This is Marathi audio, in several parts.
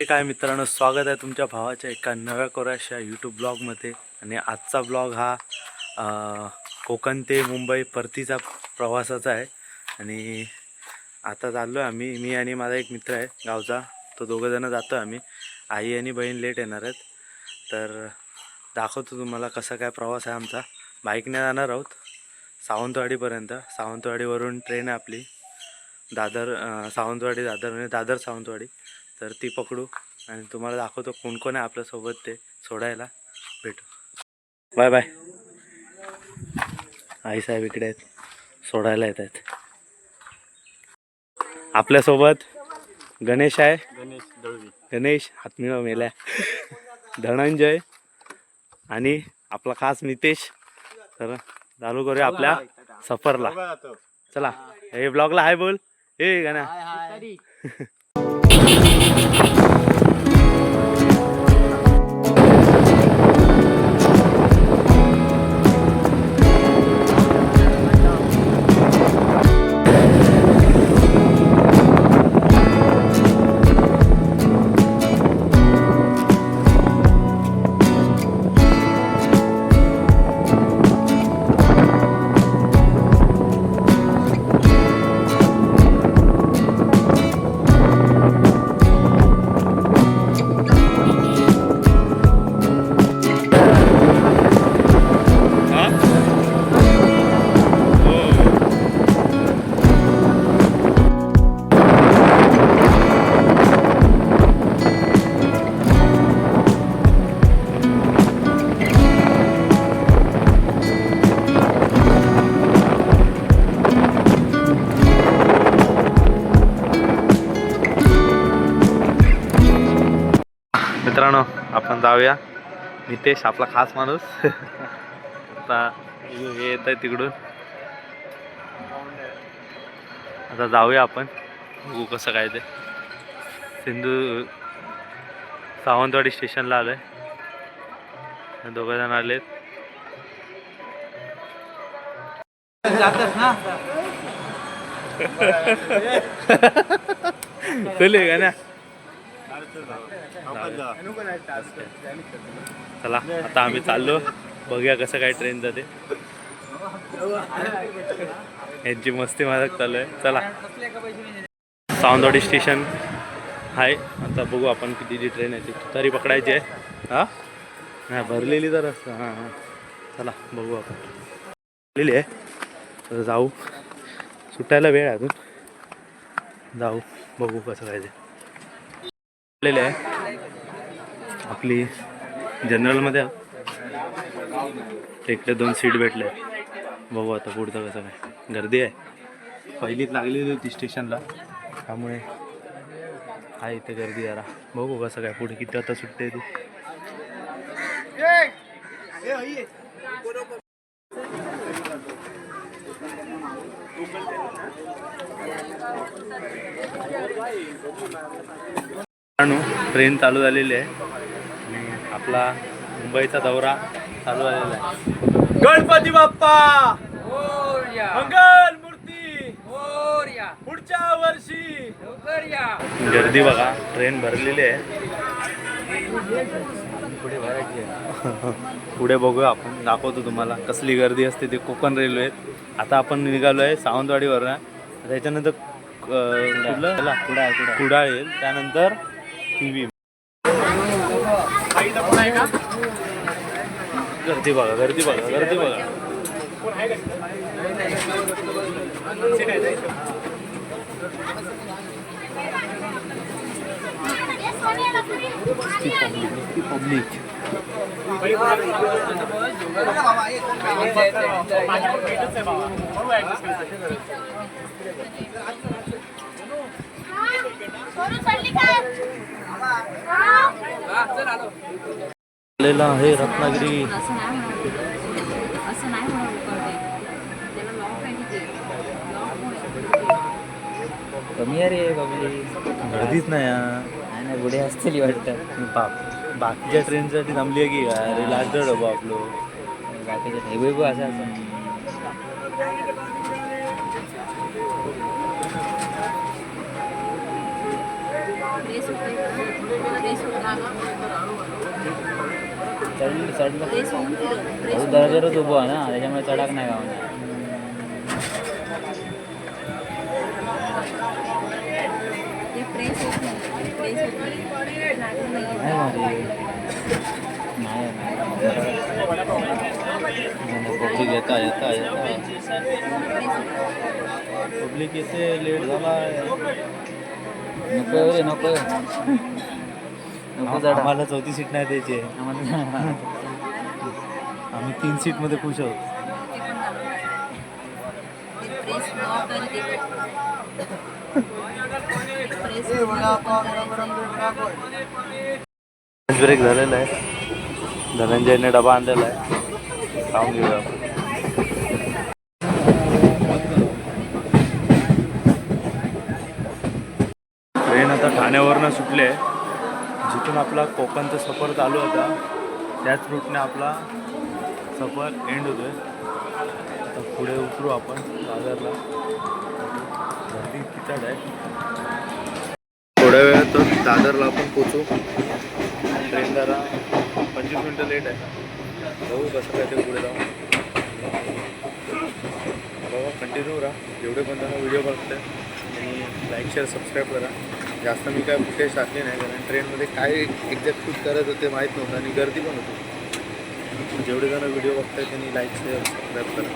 हे काय मित्रांनो स्वागत आहे तुमच्या भावाच्या एका नव्या कोऱ्याशा यूट्यूब ब्लॉगमध्ये. आणि आजचा ब्लॉग हा कोकण ते मुंबई परतीचा प्रवासाचा आहे. आणि आता चाललो आहे आम्ही मी आणि माझा एक मित्र आहे गावचा. तो दोघंजणं जातो आम्ही. आई आणि बहीण लेट येणार आहेत. तर दाखवतो तुम्हाला कसा काय प्रवास आहे आमचा. बाईकने जाणार आहोत. सावंतवाडीपर्यंत. सावंतवाडीवरून ट्रेन आहे आपली. दादर सावंतवाडी दादर म्हणजे दादर सावंतवाडी. तर ती पकडू आणि तुम्हाला दाखवतो कोण कोण आहे आपल्यासोबत ते सोडायला. भेटू. Bye bye. आई साहेब इकडे आहेत. सोडायला येत आहेत. आपल्यासोबत गणेश आहे. गणेश दळवी. गणेश हातमिळा मेलाय. धनंजय आणि आपला खास नितेश. तर चालू करूया आपल्या सफरला. चला. हे ब्लॉगला हाय बोल. ए गाण्या. जाऊया. नितेश आपला खास माणूस. आता हे येत आहे तिकडून. आता जाऊया आपण. बघू कसं काय ते. सिंधू सावंतवाडी स्टेशनला आलोय. दोघं जण आलेत. चले का ना चला आता आम्ही चाललो. बघूया कसं काय ट्रेन जाते. यांची मस्ती माझ्या चालू आहे. चला. सावंतवाडी स्टेशन आहे. आता बघू आपण कितीची ट्रेन आहे ती. तरी पकडायची आहे. हां? नाही भरलेली तर असतं. हां हां. चला बघू आपण. भरलेली आहे. तर जाऊ. सुटायला वेळ आहे अजून. जाऊ बघू कसं काय ते. आलेले आहे. आपली जनरलमध्ये इकडे दोन सीट भेटले. बघू आता पुढचं कसं काय. गर्दी आहे. पहिलीच लागलेली होती स्टेशनला त्यामुळे हा इथे गर्दी जरा. बघू कसं काय पुढे किती आता सुटते ती. ट्रेन चालू झालेली आहे. आणि आपला मुंबईचा दौरा चालू झालेला आहे. गणपती बाप्पा! मंगल मूर्ती! पुढच्या वर्षी! गर्दी बघा ट्रेन भरलेली आहे. पुढे भरायची पुढे बघूया आपण दाखवतो तुम्हाला कसली गर्दी असते ते कोकण रेल्वे आता आपण निघालो आहे सावंतवाडीवर त्याच्यानंतर कुडाळ. कुडाळ येईल. त्यानंतर टी व्ही गर्दी बघा गर्दी बघा गर्दी बघा पब्लिक पब्लिक आलेला आहे रत्नागिरी. असं नाही कमी आहे रे बाबली गर्दीच नाही हा. नाही नाही बुढे असतील वाटतं. बाप बाकीच्या ट्रेनसाठी थांबली आहे की काय अरे लास्ट डबा बाकीच्या बाकीचे हेबू असं असं. ड्रेस रेस होते रेस चढ चढलं रेस होऊन फिरत रेस भाऊ दरदरच उभं आहे ना त्याच्यामुळे चढाक नाही गावना ते प्रेस होत नाही प्रेस होत नाही लागत नाही नाही। भारी नाही पब्लिक येता येता येता। पब्लिक येते लेट झाला नको रे नको. नको आम्हाला चौथी सीट नाही द्यायची. आहे. आम्हाला आम्ही तीन सीटमध्ये खुश आहोत. प्रेस ब्लॉक प्रेस ब्रेक झालेला आहे. धनंजयने डबा आणलेला आहे. खाऊन घेऊया आपण ट्रेन आता ठाण्यावरनं सुटले. जिथून आपला कोकणचा सफर चालू होता त्याच रूटने आपला सफर एंड होतोय. आता पुढे उतरू आपण दादरला गर्दी किचड आहे. थोड्या वेळातच दादरला आपण पोचू ट्रेन जरा पंचवीस मिनटं लेट आहे. बघू कसं काय ते पुढे जाऊ बघा कंटिन्यू राहा. जेवढे पण त्यांना व्हिडिओ बघते आणि लाईक शेअर सबस्क्राईब करा. जास्त मी काय फुटेज टाकले नाही कारण ट्रेनमध्ये काय एक्झॅक्ट शूट करत होते माहीत नव्हतं आणि गर्दी पण होती. जेवढे जण व्हिडिओ बघताय त्यांनी लाईक शेअर सबस्क्राईब करा.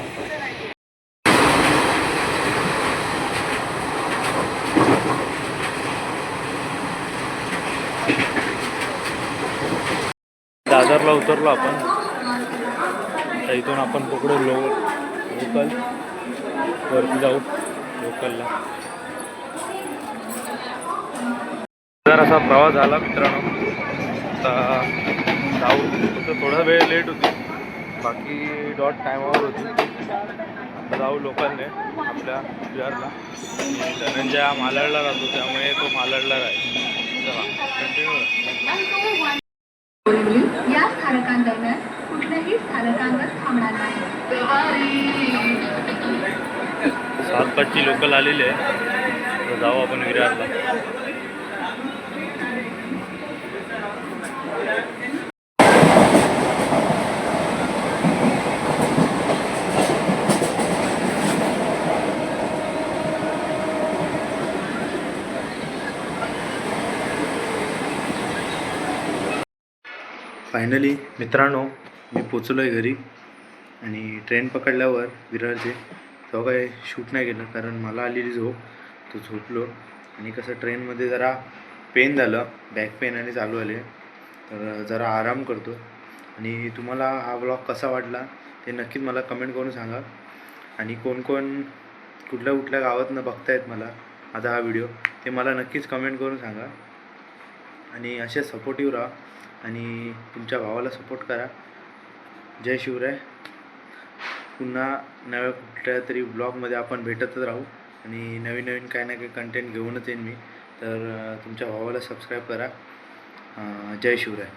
दादरला उतरलो आपण. इथून आपण पकडू लो लोकल. वरती जाऊ लोकलला. जर असा प्रवास झाला मित्रांनो आता जाऊ. फक्त थोडा वेळ लेट होती. बाकी डॉट टायमावर होती. आता जाऊ लोकलने आपल्या बिहारला. धनंजय मालाडला राहतो त्यामुळे तो मालाडला राहील. चला कंटिन्यू बोरिवली या स्थानकांदरम्यान कुठल्याही स्थानकांवर थांबणार नाही. सात पाचची लोकल आलेली आहे. तर जाऊ आपण विरारला. फायनली मित्रांनो मी पोचलो आहे घरी आणि ट्रेन पकडल्यावर विरारचे तेव्हा काय शूट नाही केलं कारण मला आलेली झोप तो झोपलो. आणि कसं ट्रेनमध्ये जरा पेन झालं बॅक पेन आणि चालू आले. तर जरा आराम करतो. आणि तुम्हाला हा ब्लॉग कसा वाटला ते नक्कीच मला कमेंट करून सांगा. आणि कोण कोण कुठल्या कुठल्या गावातनं बघतायत मला आता हा व्हिडिओ ते मला नक्कीच कमेंट करून सांगा. आणि असे सपोर्टिव्ह राहा. आणि तुमच्या भावाला सपोर्ट करा. जय शिवराय. पुन्हा नव्या कुठल्या तरी ब्लॉगमध्ये आपण भेटतच राहू. आणि नवीन नवीन काही ना काही कंटेंट घेऊनच येईन मी. तर तुमच्या भावाला सबस्क्राईब करा. जय शिवराय.